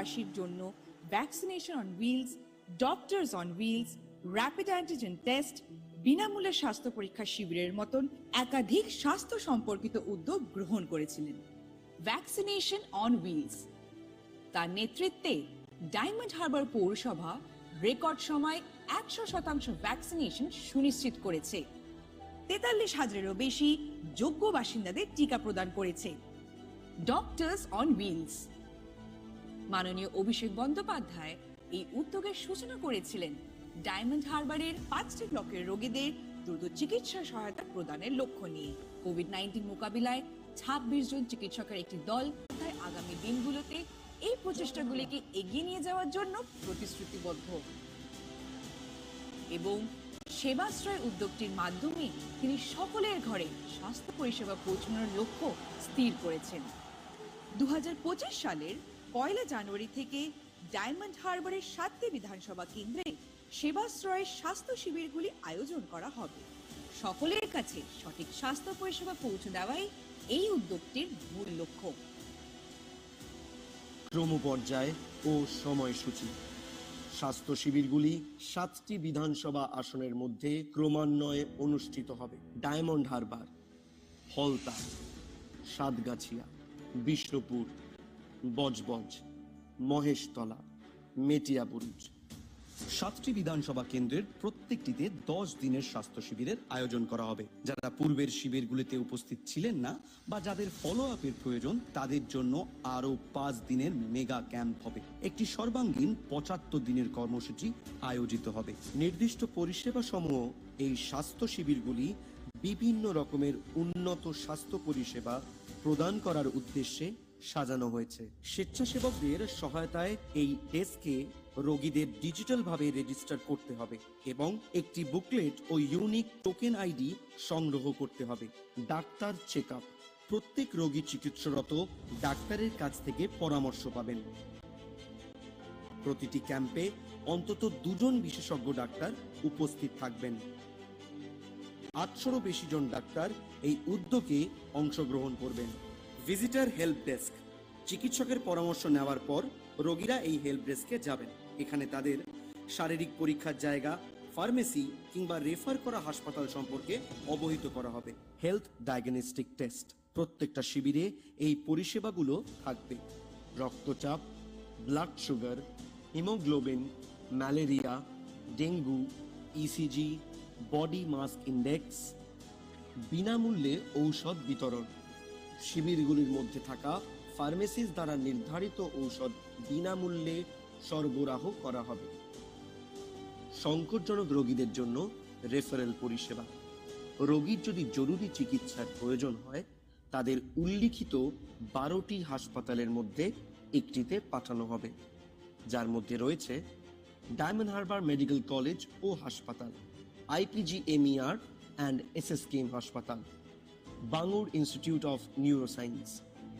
বাসীর জন্য vaccination on wheels doctors on wheels rapid antigen test বিনামূল্যে স্বাস্থ্য পরীক্ষা শিবিরের মতন একাধিক স্বাস্থ্য সম্পর্কিত উদ্যোগ গ্রহণ করেছিলেন। ভ্যাকসিনেশন অন হুইলস তার নেতৃত্বে ডায়মন্ড হারবার পৌরসভা রেকর্ড সময় একশো শতাংশ ভ্যাকসিনেশন সুনিশ্চিত করেছে। তেতাল্লিশ হাজারেরও বেশি যোগ্য বাসিন্দাদের টিকা প্রদান করেছে। ডক্টরস অন হুইলস মাননীয় অভিষেক বন্দ্যোপাধ্যায় এই উদ্যোগের সূচনা করেছিলেন। ডায়মন্ড হারবারের পাঁচটি ব্লকের রোগীদের দ্রুত চিকিৎসা সহায়তা প্রদানের লক্ষ্য নিয়ে। কোভিড নাইন্টিন মোকাবিলায় ছাব্বিশ জন চিকিৎসকের একটি দল আগামী দিনগুলোতে এই প্রচেষ্টাগুলিকে এগিয়ে নিয়ে যাওয়ার জন্য প্রতিশ্রুতিবদ্ধ। এবং সেবাশ্রয় উদ্যোগটির মাধ্যমে তিনি সকলের ঘরে স্বাস্থ্য পরিষেবা পৌঁছানোর লক্ষ্য স্থির করেছেন। দু হাজার পঁচিশ সালের পয়লা জানুয়ারি থেকে ডায়মন্ড হারবারের সাতটি বিধানসভা কেন্দ্রে সেবাশ্রয়ের স্বাস্থ্য শিবিরগুলি আয়োজন করা হবে। সকলের কাছে সঠিক স্বাস্থ্য পরিষেবা পৌঁছে দেওয়াই এই উদ্যোগটির মূল লক্ষ্য। ক্রমপর্যায় ও সময়সূচি। স্বাস্থ্য শিবিরগুলি সাতটি বিধানসভা আসনের মধ্যে ক্রমান্বয়ে অনুষ্ঠিত হবে। ডায়মন্ড হারবার, হলতা, সাতগাছিয়া, বিষ্ণুপুর বজবজ মহেশতলা মেটিয়াবুরুজ সাতটি বিধানসভা কেন্দ্রের প্রত্যেকটিতে দশ দিনের স্বাস্থ্য শিবিরের আয়োজন করা হবে। যারা পূর্বের শিবিরগুলিতে উপস্থিত ছিলেন না বা যাদের ফলো আপের প্রয়োজন, তাদের জন্য আরও পাঁচ দিনের মেগা ক্যাম্প হবে। একটি সর্বাঙ্গীন পঁচাত্তর দিনের কর্মসূচি আয়োজিত হবে। নির্দিষ্ট পরিষেবা সমূহ এই স্বাস্থ্য শিবিরগুলি বিভিন্ন রকমের উন্নত স্বাস্থ্য পরিষেবা প্রদান করার উদ্দেশ্যে সাজানো হয়েছে। স্বেচ্ছাসেবকদের সহায়তায় এই ডেস্কে রোগীদের ডিজিটাল ভাবে রেজিস্টার করতে হবে এবং একটি বুকলেট ও ইউনিক টোকেন আইডি সংগ্রহ করতে হবে। ডাক্তার চেক প্রত্যেক রোগী চিকিৎসারত ডাক্তারের কাছ থেকে পরামর্শ পাবেন। প্রতিটি ক্যাম্পে অন্তত দুজন বিশেষজ্ঞ ডাক্তার উপস্থিত থাকবেন। আটশোরও বেশি জন ডাক্তার এই উদ্যোগে অংশগ্রহণ করবেন। Visitor help desk. চিকিৎসকের পরামর্শ নেওয়ার পর রোগীরা এই হেল্প ডেস্কে যাবেন। এখানে তাদের শারীরিক পরীক্ষার জায়গা, ফার্মেসি কিংবা রেফার করা হাসপাতাল সম্পর্কে অবহিত করা হবে। Health diagnostic test. প্রত্যেকটা শিবিরে এই পরিষেবাগুলো থাকবে। রক্তচাপ, blood sugar, haemoglobin, malaria, dengue ECG body mass index, বিনামূল্যে ঔষধ বিতরণ। শিবিরগুলির মধ্যে থাকা ফার্মেসিস দ্বারা নির্ধারিত ঔষধ বিনামূল্যে সরবরাহ করা হবে। সংকটজনক রোগীদের জন্য রেফারেল পরিষেবা। রোগীর যদি জরুরি চিকিৎসার প্রয়োজন হয়, তাদের উল্লিখিত বারোটি হাসপাতালের মধ্যে একটিতে পাঠানো হবে, যার মধ্যে রয়েছে ডায়মন্ড হারবার মেডিকেল কলেজ ও হাসপাতাল, আইপিজি এমইআর অ্যান্ড এসএসকেএম হাসপাতাল। Bangur institute of neuroscience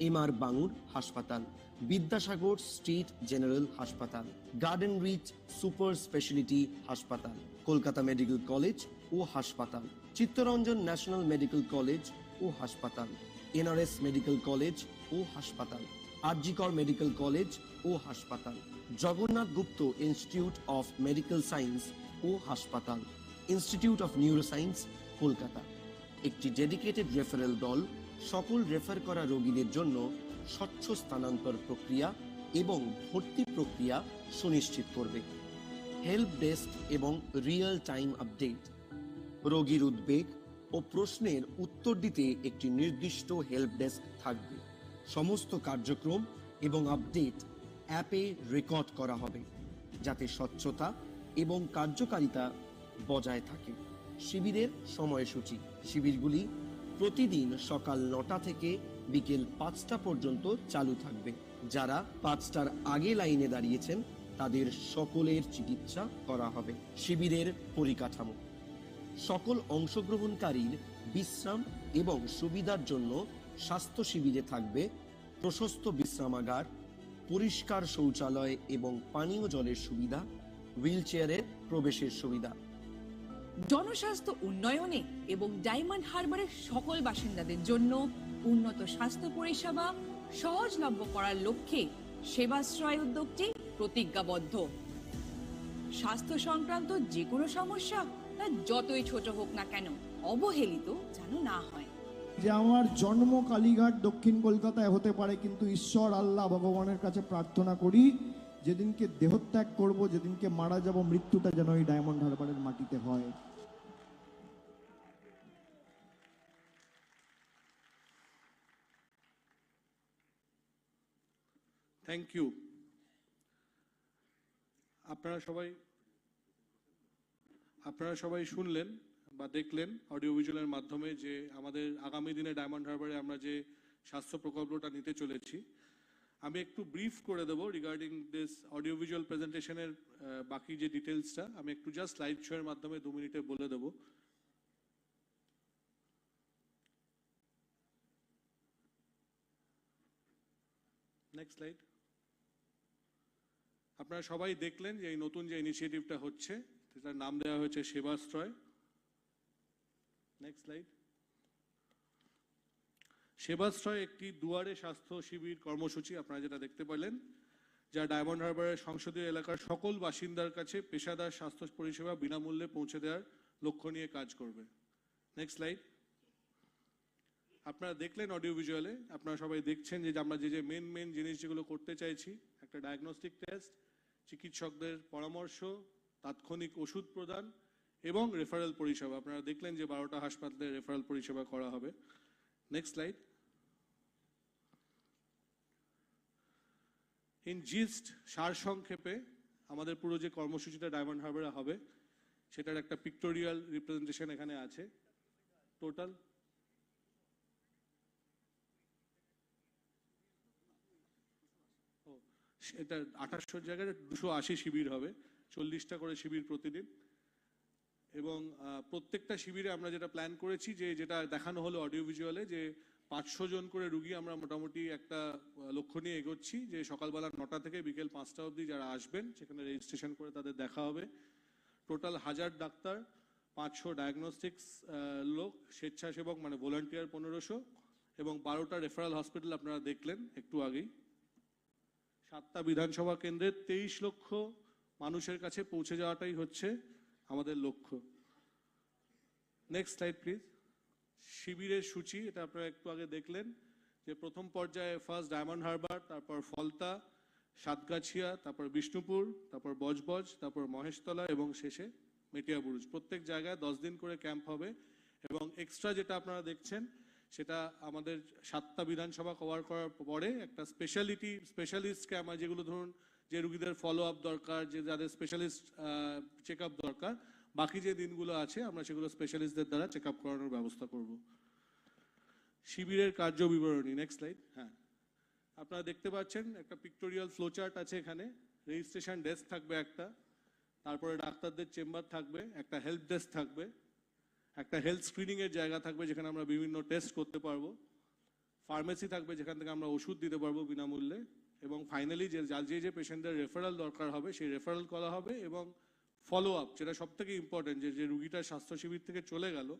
MR Bangur হাসপাতাল বিদ্যাসাগর স্টেট জেনারেল হাসপাতাল গার্ডেন রিচ সুপার স্পেশালিটি হাসপাতাল কলকাতা মেডিকেল কলেজ ও হাসপাতাল চিত্তরঞ্জন ন্যাশনাল মেডিকেল কলেজ ও হাসপাতাল এনআরএস মেডিকেল কলেজ ও হাসপাতাল আরজিকর মেডিকেল কলেজ ও হাসপাতাল Jagannath Gupta institute of medical science ও হাসপাতাল ইনস্টিটিউট অফ নিউরোসায়েন্স কলকাতা একটি ডেডিকেটেড রেফারেল দল সকল রেফার করা রোগীদের জন্য স্বচ্ছ স্থানান্তর প্রক্রিয়া এবং ভর্তি প্রক্রিয়া সুনিশ্চিত করবে। হেল্প ডেস্ক এবং রিয়েল টাইম আপডেট রোগীর উদ্বেগ ও প্রশ্নের উত্তর দিতে একটি নির্দিষ্ট হেল্প ডেস্ক থাকবে। সমস্ত কার্যক্রম এবং আপডেট অ্যাপে রেকর্ড করা হবে, যাতে স্বচ্ছতা এবং কার্যকারিতা বজায় থাকে। শিবিরের সময়সূচি। শিবিরগুলি প্রতিদিন সকাল নটা থেকে বিকেল পাঁচটা পর্যন্ত চালু থাকবে। যারা পাঁচটার আগে লাইনে দাঁড়িয়েছেন, তাদের সকলের চিকিৎসা করা হবে। শিবিরের পরিকাঠামো। সকল অংশগ্রহণকারীর বিশ্রাম এবং সুবিধার জন্য স্বাস্থ্য শিবিরে থাকবে প্রশস্ত বিশ্রামাগার, পরিষ্কার শৌচালয় এবং পানীয় জলের সুবিধা হুইল চেয়ারের প্রবেশের সুবিধা। জনস্বাস্থ্য উন্নয়নে এবং ডায়মন্ড হারবারের সকল বাসিন্দাদের জন্য উন্নত স্বাস্থ্য পরিষেবা সহজলভ্য করার লক্ষ্যে সেবাশ্রয় উদ্যোগটি প্রতিজ্ঞাবদ্ধ। স্বাস্থ্য সংক্রান্ত যে কোনো সমস্যা, তা যতই ছোট হোক না কেন, অবহেলিত যেন না হয়। যে আমার জন্ম কালীঘাট দক্ষিণ কলকাতায় হতে পারে, কিন্তু ঈশ্বর, আল্লাহ, ভগবানের কাছে প্রার্থনা করি যেদিনকে দেহত্যাগ করব, যেদিনকে মারা যাব, মৃত্যুটা যেন ওই ডায়মন্ড হারবারের মাটিতে হয়। থ্যাংক ইউ আপনারা সবাই আপনারা সবাই শুনলেন বা দেখলেন অডিও ভিজুয়ালের মাধ্যমে যে আমাদের আগামী দিনে ডায়মন্ড হারবারে আমরা যে স্বাস্থ্য প্রকল্পটা নিতে চলেছি আমি একটু ব্রিফ করে দেবো রিগার্ডিং দিস অডিও ভিজুয়াল প্রেজেন্টেশনের বাকি যে ডিটেলসটা আমি একটু জাস্ট স্লাইড শো এর মাধ্যমে দু মিনিটে বলে দেবো। নেক্সট আপনারা সবাই দেখলেন যে এই নতুন যে ইনিশিয়েটিভটা হচ্ছে, সেটার নাম দেওয়া হয়েছে সেবাশ্রয়। নেক্সট স্লাইড সেবাশ্রয় একটি দুয়ারে স্বাস্থ্য শিবির কর্মসূচি, আপনারা যেটা দেখতে পেলেন, যা ডায়মন্ড হারবারের সংসদীয় এলাকার সকল বাসিন্দার কাছে পেশাদার স্বাস্থ্য পরিষেবা বিনামূল্যে পৌঁছে দেওয়ার লক্ষ্য নিয়ে কাজ করবে। নেক্সট স্লাইড আপনারা দেখলেন অডিও ভিজুয়ালে আপনারা সবাই দেখছেন যে আমরা যে যে মেন মেন জিনিস যেগুলো করতে চাইছি, একটা ডায়াগনস্টিক টেস্ট চিকিৎসকদের পরামর্শ, তাৎক্ষণিক ওষুধ প্রদান এবং রেফারেল পরিষেবা। আপনারা দেখলেন যে বারোটা হাসপাতালে রেফারেল পরিষেবা করা হবে। নেক্সট স্লাইড ইন জিস্ট সার সংক্ষেপে আমাদের পুরো যে কর্মসূচিটা ডায়মন্ড হারবারে হবে, সেটার একটা পিক্টোরিয়াল রিপ্রেজেন্টেশন এখানে আছে। টোটাল এটা আঠাশশো জায়গায় দুশো আশি শিবির হবে, চল্লিশটা করে শিবির প্রতিদিন। এবং প্রত্যেকটা শিবিরে আমরা যেটা প্ল্যান করেছি যে, যেটা দেখানো হলো অডিও ভিজুয়ালে যে পাঁচশো জন করে রুগী আমরা মোটামুটি একটা লক্ষ্য নিয়ে এগোচ্ছি যে সকালবেলা নটা থেকে বিকেল পাঁচটা অবধি যারা আসবেন, সেখানে রেজিস্ট্রেশন করে তাদের দেখা হবে। টোটাল হাজার ডাক্তার, পাঁচশো ডায়াগনস্টিক্স লোক, স্বেচ্ছাসেবক মানে ভলান্টিয়ার পনেরোশো, এবং বারোটা রেফারেল হসপিটাল আপনারা দেখলেন একটু আগেই। সাতটা বিধানসভা কেন্দ্রের তেইশ লক্ষ মানুষের কাছে পৌঁছে যাওয়াটাই হচ্ছে আমাদের লক্ষ্য। নেক্সট স্লাইড প্লিজ শিবিরের সূচি, এটা আপনারা একটু আগে দেখলেন, যে প্রথম পর্যায়ে ফার্স্ট ডায়মন্ড হারবার তারপর ফলতা সাতগাছিয়া, তারপর বিষ্ণুপুর, তারপর বজবজ, তারপর মহেশতলা এবং শেষে মেটিয়াবুরুজ প্রত্যেক জায়গায় দশ দিন করে ক্যাম্প হবে এবং এক্সট্রা যেটা আপনারা দেখছেন, সেটা আমাদের সাতটা বিধানসভা কভার করার পরে একটা স্পেশালিটি স্পেশালিস্ট ক্যাম্প যেগুলো ধরুন, যে রুগীদের ফলো আপ দরকার, যে যাদের স্পেশালিস্ট চেক আপ দরকার বাকি যে দিনগুলো আছে, আমরা সেগুলো স্পেশালিস্টদের দ্বারা চেক আপ করানোর ব্যবস্থা করব। শিবিরের কার্য বিবরণী নেক্সট স্লাইড হ্যাঁ। আপনারা দেখতে পাচ্ছেন একটা পিক্টোরিয়াল ফ্লোচার্ট আছে এখানে রেজিস্ট্রেশন ডেস্ক থাকবে একটা, তারপরে ডাক্তারদের চেম্বার থাকবে, একটা হেল্প ডেস্ক থাকবে, একটা হেলথ স্ক্রিনিং এর জায়গা থাকবে যেখানে আমরা বিভিন্ন টেস্ট করতে পারব ফার্মেসি থাকবে যেখান থেকে আমরা ওষুধ দিতে পারব বিনামূল্যে, এবং ফাইনালি যে যে যে পেশেন্টদের রেফারেল দরকার হবে, সেই রেফারেল করা হবে এবং ফলো আপ যেটা সব থেকে ইম্পর্টেন্ট যে যে রুগীটা স্বাস্থ্য শিবির থেকে চলে গেল,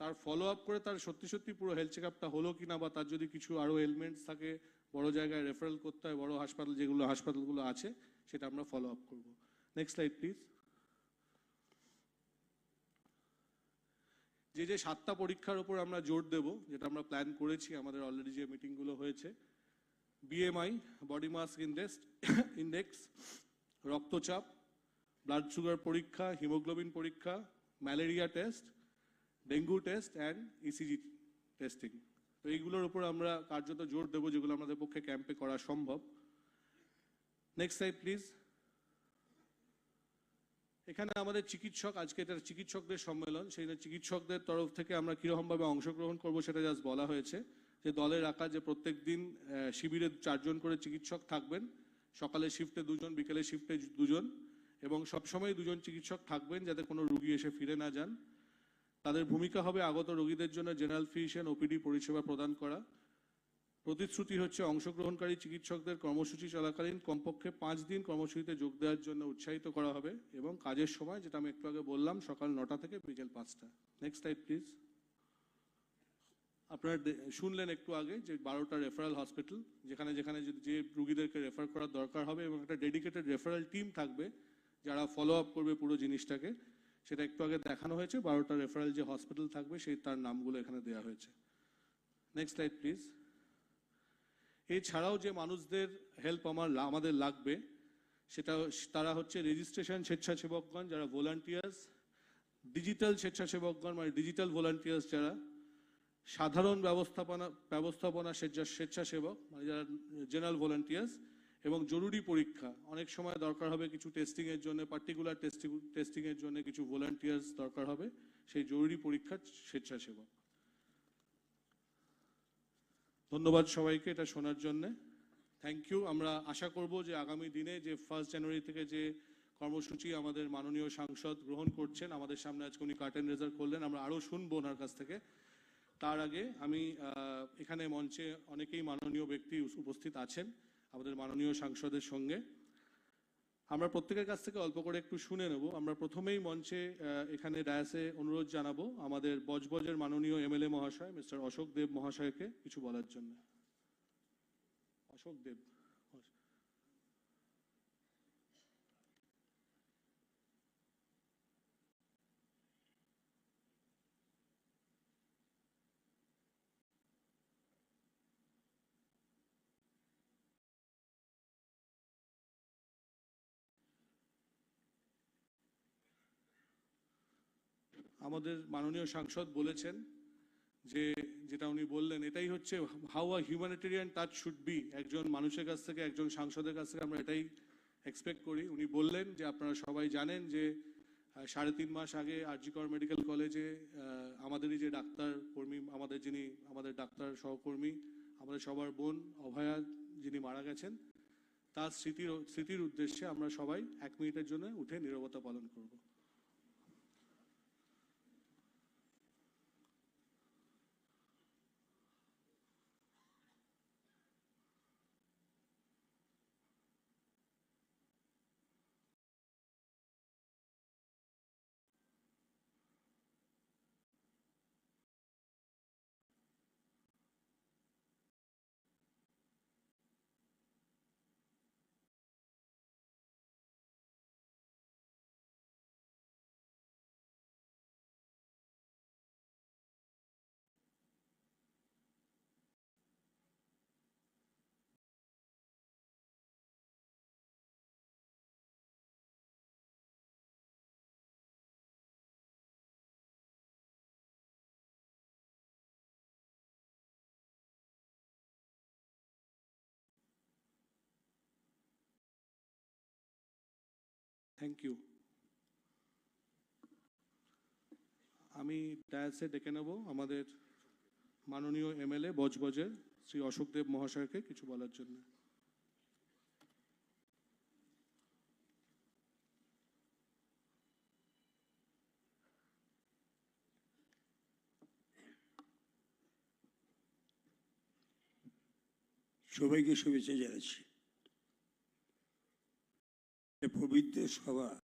তার ফলো আপ করে তার সত্যি সত্যি পুরো হেলথ চেক আপটা হলো কিনা বা তার যদি কিছু আরও এলিমেন্টস থাকে, বড় জায়গায় রেফারেল করতে হয়, বড় হাসপাতাল, যেগুলো হাসপাতালগুলো আছে, সেটা আমরা ফলো আপ করব। নেক্সট স্লাইড প্লিজ যে যে সাতটা পরীক্ষার উপর আমরা জোর দেব, যেটা আমরা প্ল্যান করেছি, আমাদের অলরেডি যে মিটিংগুলো হয়েছে BMI body mass index index রক্তচাপ ব্লাড সুগার পরীক্ষা হিমোগ্লোবিন পরীক্ষা malaria test dengue test and ECG testing তো এইগুলোর উপর আমরা কার্যত জোর দেবো যেগুলো আমাদের পক্ষে ক্যাম্পে করা সম্ভব। নেক্সট স্লাইড প্লিজ এখানে আমাদের চিকিৎসক, আজকে এটা চিকিৎসকদের সম্মেলন, সেই চিকিৎসকদের তরফ থেকে আমরা কীরকমভাবে অংশগ্রহণ করব সেটা জাস্ট বলা হয়েছে। যে দলের আকার, যে প্রত্যেক দিন শিবিরে চারজন করে চিকিৎসক থাকবেন। সকালে শিফটে দুজন, বিকেলে শিফটে দুজন। এবং সবসময় দুজন চিকিৎসক থাকবেন যাতে কোনো রুগী এসে ফিরে না যান। তাদের ভূমিকা হবে আগত রোগীদের জন্য জেনারেল ফিজিশিয়ান ওপিডি পরিষেবা প্রদান করা। প্রতিশ্রুতি হচ্ছে অংশগ্রহণকারী চিকিৎসকদের কর্মসূচি চলাকালীন কমপক্ষে পাঁচ দিন কর্মসূচিতে যোগ দেওয়ার জন্য উৎসাহিত করা হবে এবং কাজের সময়, যেটা আমি একটু আগে বললাম, সকাল নটা থেকে বিকেল পাঁচটা। নেক্সট স্লাইড প্লিজ আপনারা শুনলেন একটু আগে যে বারোটা রেফারেল হসপিটাল যেখানে যেখানে যে রুগীদেরকে রেফার করার দরকার হবে এবং একটা ডেডিকেটেড রেফারেল টিম থাকবে। যারা ফলো আপ করবে পুরো জিনিসটাকে, সেটা একটু আগে দেখানো হয়েছে, বারোটা রেফারেল যে হসপিটাল থাকবে, সেই তার নামগুলো এখানে দেওয়া হয়েছে। নেক্সট স্লাইড প্লিজ এছাড়াও যে মানুষদের হেল্প আমার আমাদের লাগবে, সেটা তারা হচ্ছে রেজিস্ট্রেশন স্বেচ্ছাসেবকগণ যারা ভলান্টিয়ার্স ডিজিটাল স্বেচ্ছাসেবকগণ মানে ডিজিটাল ভলান্টিয়ার্স যারা, সাধারণ ব্যবস্থাপনা ব্যবস্থাপনা স্বেচ্ছাসেবক মানে যারা জেনারেল ভলান্টিয়ার্স এবং জরুরি পরীক্ষা। অনেক সময় দরকার হবে কিছু টেস্টিং এর জন্য পার্টিকুলার টেস্টিং টেস্টিং এর জন্য কিছু ভলান্টিয়ার্স দরকার হবে। সেই জরুরি পরীক্ষার স্বেচ্ছাসেবক। ধন্যবাদ সবাইকে এটা শোনার জন্য। থ্যাংক ইউ আমরা আশা করব যে আগামী দিনে যে ফার্স্ট জানুয়ারি থেকে যে কর্মসূচি আমাদের মাননীয় সাংসদ গ্রহণ করছেন, আমাদের সামনে আজকে উনি কার্টেন রেজার করলেন, আমরা আরও শুনব ওনার কাছ থেকে। তার আগে আমি এখানে মঞ্চে অনেকেই মাননীয় ব্যক্তি উপস্থিত আছেন। আমাদের মাননীয় সাংসদের সঙ্গে। আমরা প্রত্যেকের কাছ থেকে অল্প করে একটু শুনে নেব। আমরা প্রথমেই মঞ্চে এখানে ডায়াসে অনুরোধ জানাব আমাদের বজবজের মাননীয় এমএলএ মহাশয়, মিস্টার অশোক দেব মহাশয়কে কিছু বলার জন্য। অশোক দেব। আমাদের মাননীয় সাংসদ বলেছেন যে, যেটা উনি বললেন, এটাই হচ্ছে how a humanitarian touch should be একজন মানুষের কাছ থেকে, একজন সাংসদের কাছ থেকে আমরা এটাই এক্সপেক্ট করি। উনি বললেন যে, আপনারা সবাই জানেন যে সাড়ে তিন মাস আগে আরজিকর মেডিকেল কলেজে আমাদেরই যে ডাক্তার কর্মী, আমাদের যিনি, আমাদের ডাক্তার সহকর্মী, আমাদের সবার বোন অভয়া যিনি মারা গেছেন, তার স্মৃতির স্মৃতির উদ্দেশ্যে আমরা সবাই এক মিনিটের জন্য উঠে নীরবতা পালন করব। থ্যাংক ইউ আমি ডায়াসে ডেকে নেব আমাদের মাননীয় এমএলএ বজবজের শ্রী অশোক দেব মহাশয়কে কিছু বলার জন্য। সবাইকে শুভেচ্ছা জানাচ্ছি। পবিত্র সভা।